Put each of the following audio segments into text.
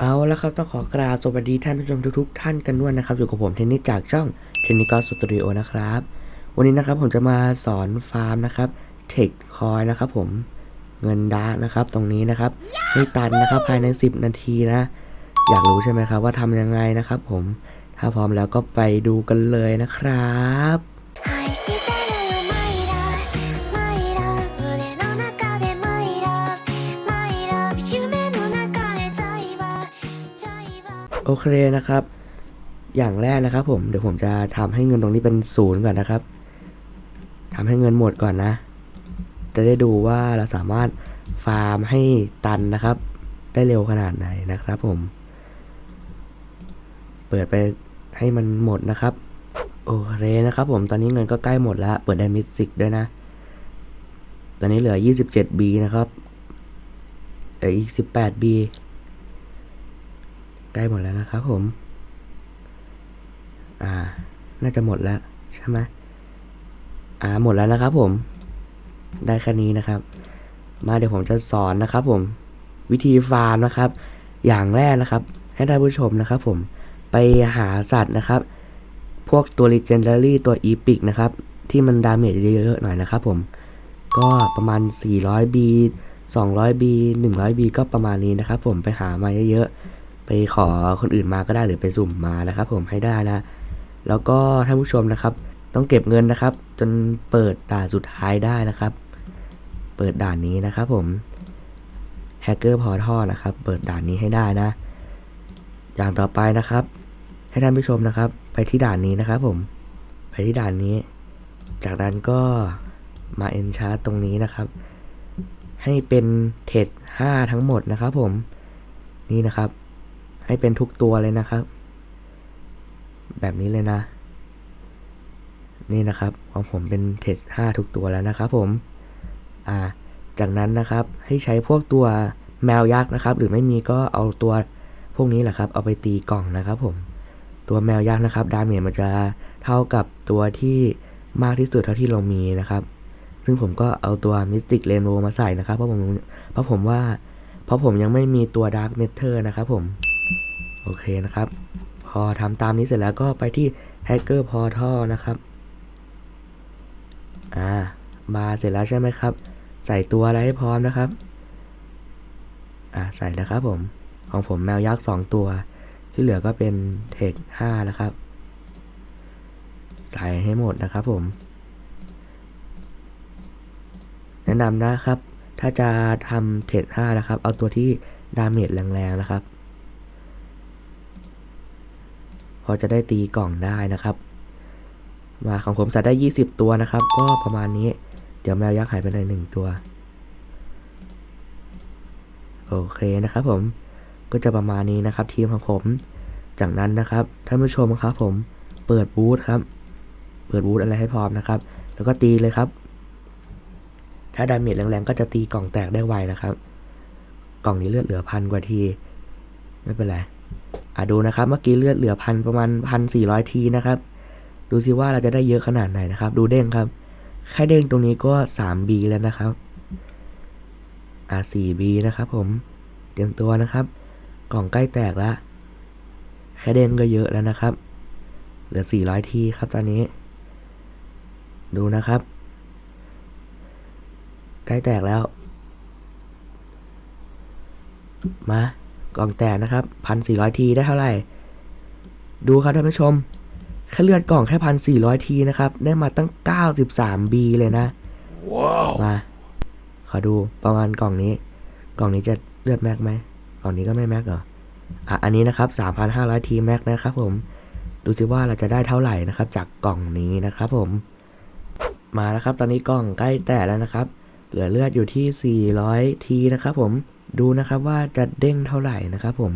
เอาแล้วครับต้องขอกราบสวัสดีท่านผู้ชมทุกๆท่านกันด้วยนะครับอยู่กับผมเทนนิสจากช่องเทนนิสกอสตูดิโอนะครับ วันนี้นะครับผมจะมาสอนฟาร์มนะครับเทคคอยนะครับผมเงินดาร์กนะครับตรงนี้นะครับให้ตันนะครับภายใน 10 นาทีนะ อยากรู้ใช่ไหมครับว่าทำยังไงนะครับผมถ้าพร้อมแล้วก็ไปดูกันเลยนะครับ โอเคนะครับ อย่างแรกนะครับผมเดี๋ยวผมจะทำให้เงินตรงนี้เป็นศูนย์ก่อนนะครับทำให้เงินหมดก่อนนะ จะได้ดูว่าเราสามารถฟาร์มให้ตันนะครับ ได้เร็วขนาดไหนนะครับผม เปิดไปให้มันหมดนะครับ โอเคนะครับผมตอนนี้เงินก็ใกล้หมดแล้ว เปิดไดมิสิกด้วยนะ ตอนนี้เหลือ 27B นะครับเหลืออีก 18B ใกล้หมดแล้วนะครับผม อ่า น่าจะหมดแล้วใช่ไหมอ่า หมดแล้วนะครับผม ได้แค่นี้นะครับ มาเดี๋ยวผมจะสอนนะครับผม วิธีฟาร์มนะครับ อย่างแรกนะครับ ให้ท่านผู้ชมนะครับ ผม ไปหาสัตว์นะครับ พวกตัว Legendary ตัว Epic นะครับ ที่มันดาเมจเยอะๆหน่อยนะครับผม ก็ประมาณ 400B 200B 100B ก็ประมาณนี้นะครับผม ไปหามาเยอะๆ ไปขอคนอื่นมาก็ได้หรือไปสุ่มมานะครับ ผมให้ได้นะ แล้วก็ท่านผู้ชมนะครับ ต้องเก็บเงินนะครับ จนเปิดด่านสุดท้ายได้นะครับ เปิดด่านนี้นะครับ ผมแฮกเกอร์พอท่อนะครับ เปิดด่านนี้ให้ได้นะ อย่างต่อไปนะครับ ให้ท่านผู้ชมนะครับ ไปที่ด่านนี้นะครับ ผม ไปที่ด่านนี้ จากนั้นก็มาเอนชาร์ตรงนี้นะครับ ให้เป็นเทรด5ทั้งหมดนะครับ ผม นี่นะครับ ให้เป็นทุกตัวเลยนะครับ แบบนี้เลยนะ นี่นะครับของผมเป็นเทส5ทุกตัวแล้วนะครับผม อ่า จากนั้นนะครับให้ใช้พวกตัวแมวยักษ์นะครับ หรือไม่มีก็เอาตัวพวกนี้แหละครับ เอาไปตีกล่องนะครับผม ตัวแมวยักษ์นะครับดาเมจมันจะเท่ากับตัวที่มากที่สุดเท่าที่เรามีนะครับ ซึ่งผมก็เอาตัวมิสติกเรนโ w มาใส่นะครับ เพราะผมเพราะผมว่า เพราะผมยังไม่มีตัวดาร์ m เม t เ r นะครับผม โอเคนะครับ พอทำตามนี้เสร็จแล้วก็ไปที่ Hacker Portal นะครับอ่ามาเสร็จแล้วใช่ไหมครับ ใส่ตัวอะไรให้พร้อมนะครับอ่าใส่นะครับผมของผมแมวยักษ์สองตัว ที่เหลือก็เป็นเทคห้านะครับ ใส่ให้หมดนะครับผมแนะนำนะครับ ถ้าจะทำเทรด5นะครับ เอาตัวที่ดาเมจแรงๆนะครับ พอจะได้ตีกล่องได้นะครับ มาของผมใส่ได้ 20 ตัวนะครับ ก็ประมาณนี้ เดี๋ยวแมวยักษ์หายไปในหนึ่งตัว โอเคนะครับผมก็จะประมาณนี้นะครับทีมของผม จากนั้นนะครับท่านผู้ชมครับผมเปิดบูธครับ เปิดบูธอะไรให้พร้อมนะครับ แล้วก็ตีเลยครับ ถ้าดาเมจแรงๆก็จะตีกล่องแตกได้ไวนะครับ กล่องนี้เลือดเหลือพันกว่าที ไม่เป็นไรอะดูนะครับเมื่อกี้เลือดเหลือพันประมาณพันสี่ร้อยทีนะครับ ดูสิว่าเราจะได้เยอะขนาดไหนนะครับ ดูเด้งครับ แค่เด้งตรงนี้ก็ 3B แล้วนะครับ อะ 4B นะครับผม เตรียมตัวนะครับ กล่องใกล้แตกแล้วแค่เด้งก็เยอะแล้วนะครับ เหลือ 400 ทีครับตอนนี้ ดูนะครับ ใกล้แตกแล้ว มา กล่องแตกนะครับพันสี่ร้อยทีได้เท่าไหร่ ดูครับท่านผู้ชมแค่เลือดกล่องแค่พันสี่ร้อยทีนะครับ ได้มาตั้งเก้าสิบสามบีเลยนะมาขอดูประมาณกล่องนี้ กล่องนี้จะเลือดแม็กไหมกล่องนี้ก็ไม่แม็กเหรออะอันนี้นะครับสามพันห้าร้อยทีแม็กนะครับผมดูสิว่าเราจะได้เท่าไหร่นะครับ จากกล่องนี้นะครับผมมาแล้วครับ ตอนนี้กล่องใกล้แตกแล้วนะครับ เหลือเลือดอยู่ที่ 400 ทีนะครับผมดูนะครับว่าจะเด้งเท่าไหร่นะครับผม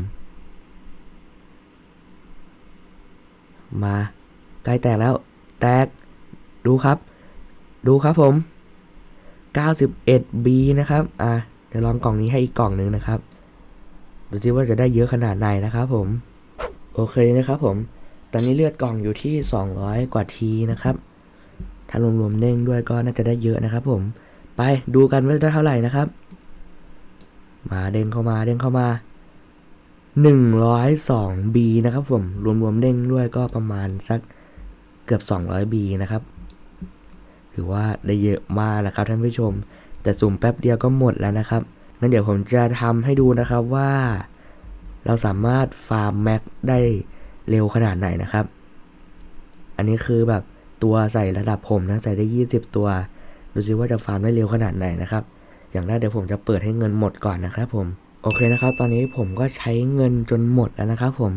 มาใกล้แตกแล้ว แตกดูครับ ดูครับผม 91B นะครับ อะเดี๋ยวลองกล่องนี้ให้อีกกล่องหนึ่งนะครับดูสิว่าจะได้เยอะขนาดไหนนะครับผม โอเคนะครับผม ตอนนี้เลือดกล่องอยู่ที่ 200 กว่าทีนะครับ ถ้ารวมๆเด้งด้วยก็น่าจะได้เยอะนะครับผม ไปดูกันว่าได้เท่าไหร่นะครับ มาเด้งเข้ามาเด้งเข้ามา 102 B นะครับผมรวมๆเด้งด้วยก็ประมาณสักเกือบ 200 B นะครับ ถือว่าได้เยอะมากนะครับท่านผู้ชม แต่สุ่มแป๊บเดียวก็หมดแล้วนะครับงั้นเดี๋ยวผมจะทำให้ดูนะครับว่า เราสามารถฟาร์มแม็กได้เร็วขนาดไหนนะครับ อันนี้คือแบบตัวใส่ระดับผมนะใส่ได้ 20 ตัว ดูซิว่าจะฟาร์มได้เร็วขนาดไหนนะครับ อย่างแรกเดี๋ยวผมจะเปิดให้เงินหมดก่อนนะครับผม โอเคนะครับ ตอนนี้ผมก็ใช้เงินจนหมดแล้วนะครับ ผม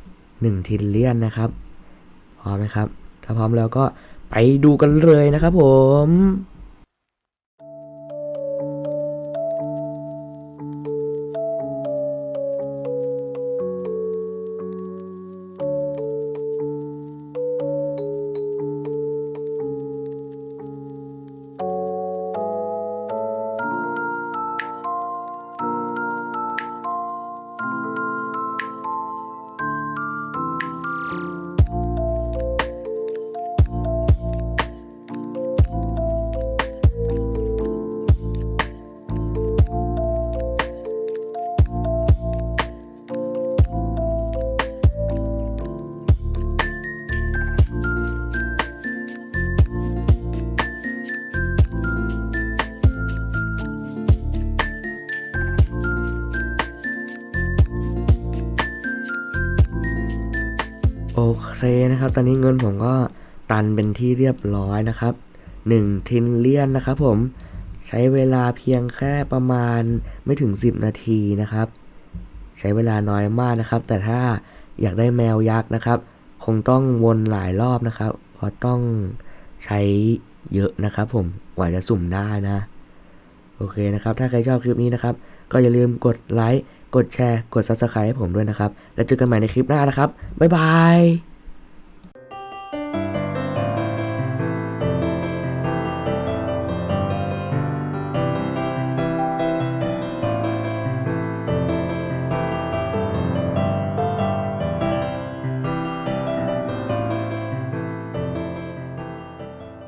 1ทิลเลียนนะครับ พร้อมไหมครับ ถ้าพร้อมแล้วก็ไปดูกันเลยนะครับผม โอเคนะครับ ตอนนี้เงินผมก็ตันเป็นที่เรียบร้อยนะครับ1ทินเลียนนะครับผมใช้เวลาเพียงแค่ประมาณไม่ถึง 10 นาทีนะครับ ใช้เวลาน้อยมากนะครับ แต่ถ้าอยากได้แมวยักษ์นะครับ คงต้องวนหลายรอบนะครับเพราะต้องใช้เยอะนะครับ ผมกว่าจะสุ่มได้นะ โอเคนะครับ ถ้าใครชอบคลิปนี้นะครับ ก็อย่าลืมกดไลค์ กดแชร์ กด Subscribe ให้ผมด้วยนะครับ แล้วเจอกันใหม่ในคลิปหน้านะครับ บ๊ายบาย